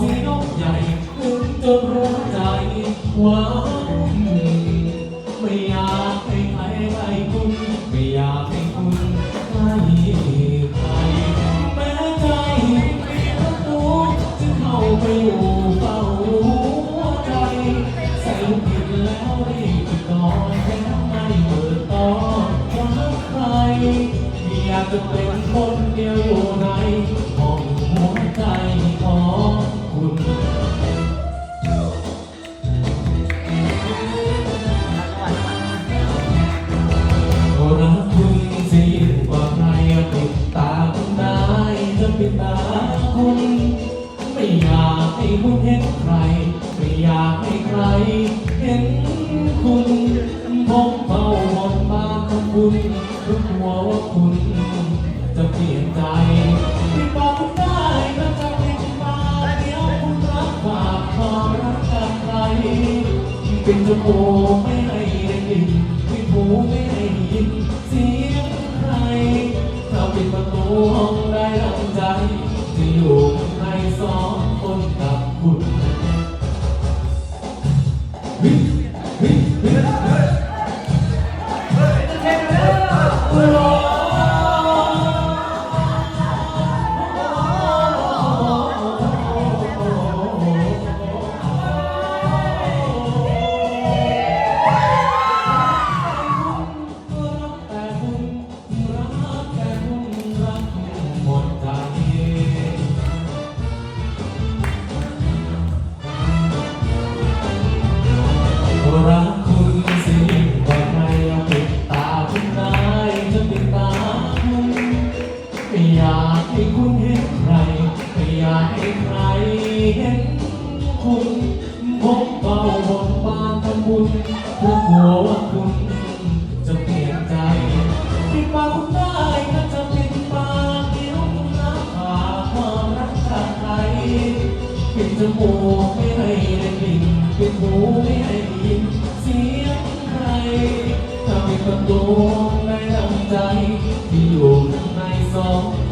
สีนกใหญ่ถึงจนหัวใจหว้าไม่อยากให้ใครใครคุณไม่อยากให้คุณให้ใครแม้ใจมีประตูจะเข้าไปอยู่เฝ้าหัวใจใส่ลูกผิดแล้วรีบไปก่อนแล้วไม่เปิดตอนรักใครอยากจะเป็น ปิดตาคุณไม่อยากให้คุณเห็นใคร ไม่อยากให้ใคร เห็นคุณผมเฝ้าบนบาของคุณทุกหัวว่าคุณจะเปลี่ยนใจที่บอกคุณได้ก็จะปิดตาเดี๋ยวคุณรับฝากความรักจากใครเป็นจมูก จจะอยู่ข้างในสองคนกับคุณเฮ้ยเฮ้ยเฮ้ยเฮ้ย เห็นคุณผมเป่าบนบานทำบุญเพราะหัวว่าคุณจะเปลี่ยนใจปิดปาคุณได้ก็จะปิดปากเดี๋ยวคุณน้ำผาความรักจากใครปิดจมูกไม่ให้ได้กลิ่นปินหูไม่ให้ได้ยินเสียงใครถ้าปิดประตูในลำใจที่อยู่ข้างในสอง